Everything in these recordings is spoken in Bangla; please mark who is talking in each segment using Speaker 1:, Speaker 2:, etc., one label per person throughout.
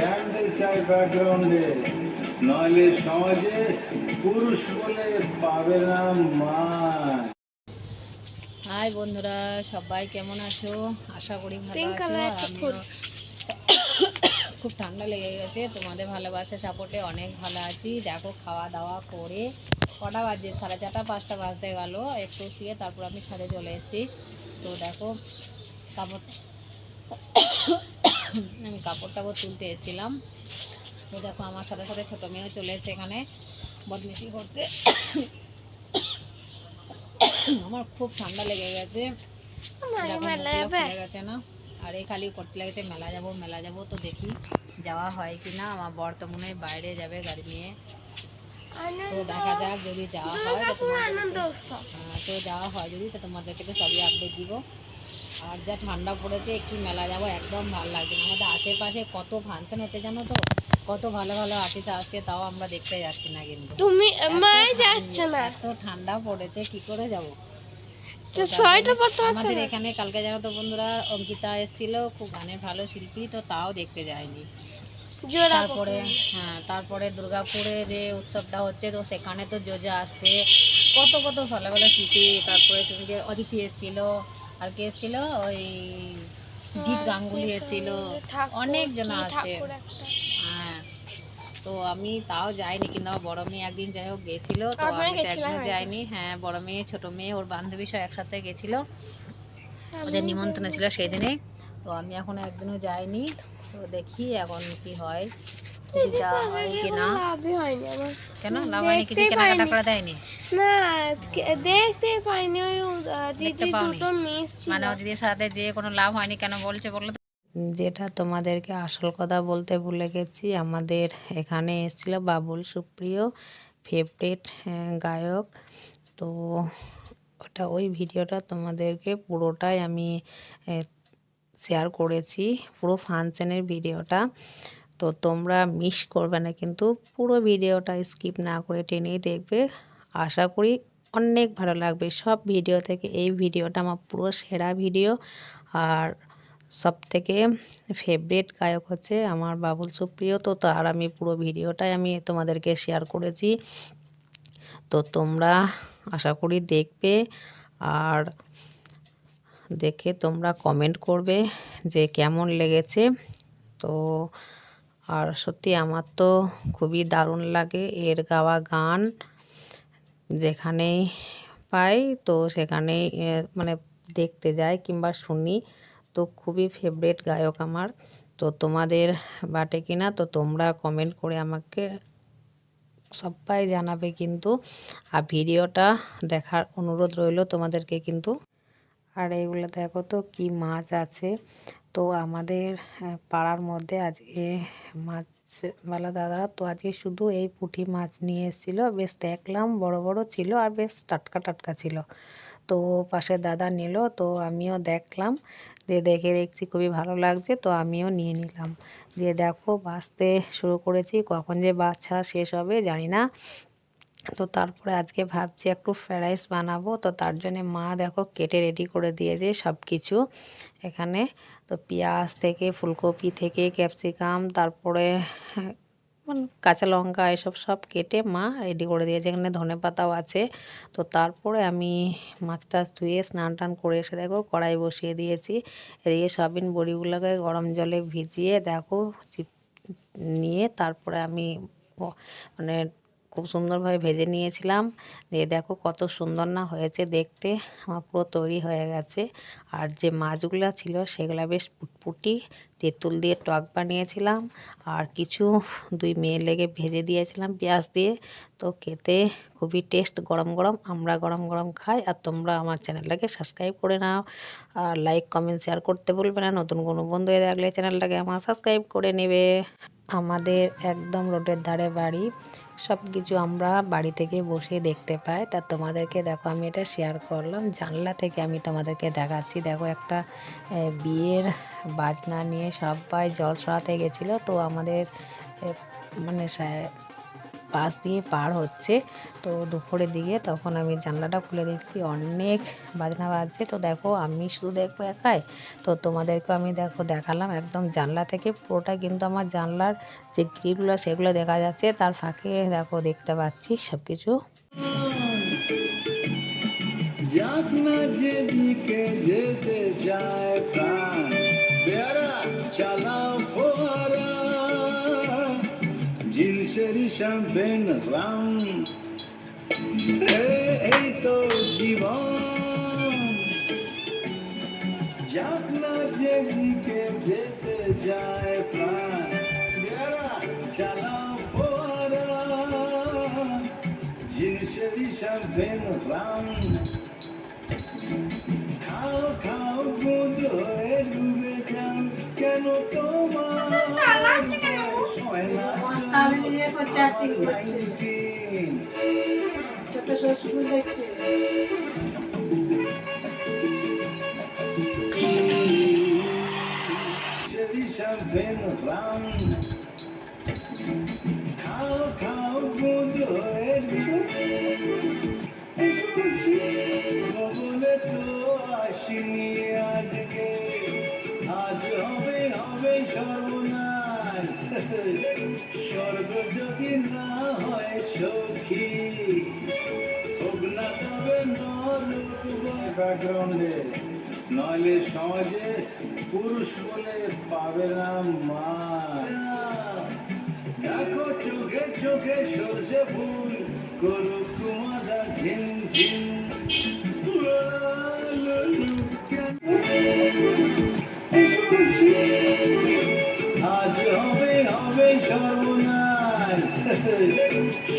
Speaker 1: ক্যান্ডেল চাই ব্যাকগ্রাউন্ডে। নইলে সমাজে পুরুষ বলে পাবে না মান
Speaker 2: হাই বন্ধুরা সবাই কেমন আছো? আশা করি ভালো আছো। খুব ঠান্ডা লেগে গেছে তোমাদের ভালোবাসা সাপোর্টে অনেক ভালো আছি। দেখো খাওয়া দাওয়া করে কটা বাজে? সাড়ে চারটা পাঁচটা বাজতে গেল। একটু শুয়ে তারপর আমি ছাদে চলে এসেছি। তো দেখো কাপড় আমি কাপড় টাপড় তুলতে এসেছিলাম। তো দেখো আমার সাথে সাথে ছোটো মেয়েও চলে এসেছে এখানে বদমিশি করতে। আমার খুব ঠান্ডা লেগে গেছে। না আর এই খালি করতে লেগেছে মেলা যাব মেলা যাব তো দেখি যাওয়া হয় কি না। আমার বর তো মনে হয় বাইরে যাবে গাড়ি নিয়ে। তো দেখা যাক যদি যাওয়া হয়
Speaker 3: উৎসব।
Speaker 2: তো যাওয়া হয় যদি তো তোমাদেরকে তো সবই আপডেট দিব। আর যা ঠান্ডা পড়েছে একটু মেলা যাব একদম ভালো লাগছে না। আমাদের আশেপাশে কত ফাংশন হচ্ছে জানো তো? কত ভালো ভালো আর্টিস্ট আসছে তাও আমরা দেখতে যাচ্ছি না কিন্তু।
Speaker 3: তুমি যাচ্ছে না।
Speaker 2: এত ঠান্ডা পড়েছে কি করে যাব?
Speaker 3: তো সোয়েটার পরতে
Speaker 2: আমাদের এখানে কালকে জানো তো বন্ধুরা অঙ্কিতা এসেছিল খুব গানের ভালো শিল্পী তো তাও দেখতে যায়নি। তারপরে হ্যাঁ তারপরে দুর্গাপুরে যে উৎসবটা হচ্ছে তো সেখানে তো জোজা আসছে। কত কত ভালো ভালো শিল্পী তারপরে সেদিকে অদিতি এসেছিল আর কে ছিল? ওই জিৎ গাঙ্গুলি এসেছিল অনেকজন আছে। হ্যাঁ তো আমি তাও যাইনি কিন্তু আমার বড় মেয়ে একদিন যাই হোক গেছিল তো আমি
Speaker 3: একদিন।
Speaker 2: যাইনি। হ্যাঁ বড় মেয়ে ছোট মেয়ে ওর বান্ধবী সব একসাথে গেছিল। ওদের নিমন্ত্রণ ছিল সেই দিনে। তো আমি এখনও একদিনও যাইনি। তো দেখি এখন কি হয় যাওয়া হয় কি না।
Speaker 3: লাভই হয়নি
Speaker 2: কেন? লাভ হয়নি কিছু
Speaker 3: দেখতেই
Speaker 2: কেনাকাটা করে দেয়নি?
Speaker 3: না দেখতে পাইনি ওই
Speaker 2: দেখতে
Speaker 3: দিদি দুটো মিস
Speaker 2: মানে দিদির সাথে যে কোনো লাভ হয়নি কেন বলছে বলো যেটা তোমাদেরকে আসল কথা বলতে ভুলে গেছি আমাদের এখানে এসেছিল বাবুল সুপ্রিয় ফেভারিট গায়ক। তো ওটা ওই ভিডিওটা তোমাদেরকে পুরোটাই আমি শেয়ার করেছি পুরো ফাংশনের ভিডিওটা। তো তোমরা মিস করবে না, কিন্তু পুরো ভিডিওটা স্কিপ না করে টেনেই দেখবে। আশা করি অনেক ভালো লাগবে। সব ভিডিও থেকে এই ভিডিওটা আমার পুরো সেরা ভিডিও আর সব থেকে ফেভারিট গায়ক হচ্ছে আমার বাবুল সুপ্রিয়। তো তার আমি পুরো ভিডিওটাই আমি তোমাদেরকে শেয়ার করেছি। তো তোমরা আশা করি দেখবে। আর দেখে তোমরা কমেন্ট করবে যে কেমন লেগেছে। তো, আর সত্যি আমার তো খুবই দারুণ লাগে এর গাওয়া গান যেখানেই পাই, তো সেখানেই মানে দেখতে যাই কিংবা শুনি। তো খুবই ফেভারিট গায়ক আমার। তো তোমাদের বাটে কিনা, তো তোমরা কমেন্ট করে আমাকে সবাই জানাবে কিন্তু। আর ভিডিওটা দেখার অনুরোধ রইল তোমাদেরকে কিন্তু। আর এইগুলো দেখো তো কি মাছ আছে। তো আমাদের পাড়ার মধ্যে আজকে মাছ মেলা দাদা, তো আজকে শুধু এই পুঁটি মাছ নিয়ে এসেছিল। বেশ দেখলাম বড় বড় ছিল আর বেশ টাটকা টাটকা ছিল। তো পাশে দাদা নিল, তো আমিও দেখলাম। যে দেখে দেখছি খুবই ভালো লাগছে, তো আমিও নিয়ে নিলাম। দিয়ে দেখো বাঁচতে শুরু করেছি, কখন যে বাচ্চা শেষ হবে জানি না। তো তারপরে আজকে ভাবছি একটু ফ্রাইড রাইস বানাবো। তো তার জন্যে মা দেখো কেটে রেডি করে দিয়েছে সব কিছু এখানে তো পেঁয়াজ থেকে, ফুলকপি থেকে, ক্যাপসিকাম, তারপরে মানে কাঁচা লঙ্কা এসব সব কেটে মা রেডি করে দিয়েছে। এখানে ধনে পাতাও আছে। তো তারপরে আমি মাছ টাছ ধুয়ে স্নান টান করে এসে দেখো কড়াই বসিয়ে দিয়েছি। এদিকে সয়াবিন বড়িগুলোকে গরম জলে ভিজিয়ে দেখো নিয়ে তারপরে আমি মানে খুব সুন্দরভাবে ভেজে নিয়েছিলাম। দিয়ে দেখো কত সুন্দর না হয়েছে দেখতে। আমার পুরো তৈরি হয়ে গেছে। আর যে মাছগুলো ছিল সেগুলো বেশ পুটপুটি। তেঁতুল দিয়ে টক বানিয়েছিলাম। আর কিছু দুই মেয়ে লেগে ভেজে দিয়েছিলাম পেঁয়াজ দিয়ে। তো খেতে খুবই টেস্ট। গরম গরম আমরা গরম গরম খাই। আর তোমরা আমার চ্যানেলটাকে সাবস্ক্রাইব করে নাও। আর লাইক, কমেন্ট, শেয়ার করতে বলবে না। নতুন কোনো বন্ধু হয়ে থাকলে চ্যানেলটাকে আমার সাবস্ক্রাইব করে নেবে। আমাদের একদম রোডের ধারে বাড়ি। সব কিছু আমরা বাড়ি থেকে বসে দেখতে পাই। তা তোমাদেরকে দেখো, আমি এটা শেয়ার করলাম। জানলা থেকে আমি তোমাদেরকে দেখাচ্ছি। দেখো একটা বিয়ের বাজনা নিয়ে সবাই জল সরাতে গেছিল। তো আমাদের মানে পাশ দিয়ে পার হচ্ছে। তো দুপুরের দিকে তখন আমি জানলাটা খুলে দেখছি, অনেক বাজনা বাজছে। তো দেখো, আমি শুধু দেখব একাই। তো তোমাদেরকেও আমি দেখো, দেখালাম একদম জানলা থেকে। পুরোটা কিন্তু আমার জানলার যে গ্রিলগুলো, সেগুলো দেখা যাচ্ছে। তার ফাঁকে দেখো, দেখতে পাচ্ছি সব কিছু
Speaker 1: যেতে বেয়ারা, চালাও জিলসেরি শ্যাম্পেন রাম। এই তো জীবন। যাক না যেদিকে যেতে যায় প্রাণ। চালাও ফোয়ারা। জিলসেরি শ্যাম্পেন রাম। খাও খাও, গুদ হয়ে ডুবে যাও কেন তোমার? না নাইনটিন সেদি শ্যাম্পেন রাম খাও খাও গুদ হয়ে ডুবে বলে তো আসিনি স্বর্গ হয় নইলে সমাজে পুরুষ বলে পাবে না মা দেখো চোখে চোখে সর্ষে ফুল করুক ঝিন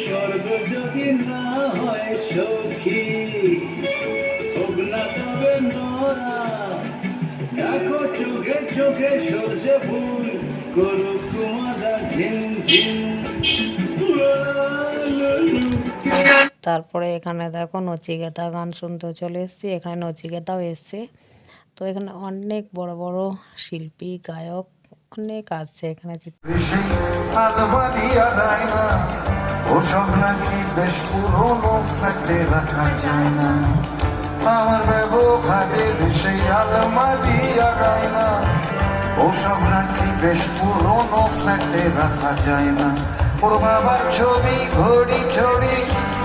Speaker 1: স্বর্গ যদি না হয় সখী তবে নরা দেখো চোখে চোখে সর্ষে করুক তোমারা
Speaker 2: তারপরে এখানে দেখো নচিকেতা গান শুনতে চলে এসেছি। এখানে নচিকেতাও এসছে। তো এখানে অনেক বড় বড় শিল্পী, গায়ক অনেক আসছে এখানে
Speaker 4: ওসব নাকি বেশ পুরনো ফ্ল্যাটে রাখা যায় না। আমার ব্যবহারের সেই আলমারিয়া দেয় না, ওসব নাকি বেশ পুরনো ফ্ল্যাটে রাখা যায় না। ওর ছবি, ঘড়ি ছড়ি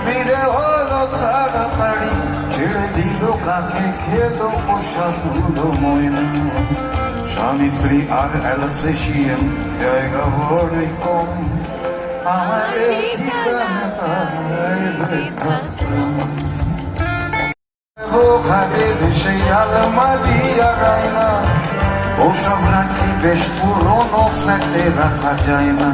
Speaker 4: বিদে হলো তাড়াতাড়ি ছেড়ে দিল, কাকে খেলো পোষা তুলো ময়না। স্বামী আর অ্যালসেশিয়ান জায়গা বড়ই কম আমার বৃদ্ধাশ্রম। ভাবের সেই আলমারি আগায় না ওসব রাখি বেশ পুরনো ফ্ল্যাটে রাখা যায় না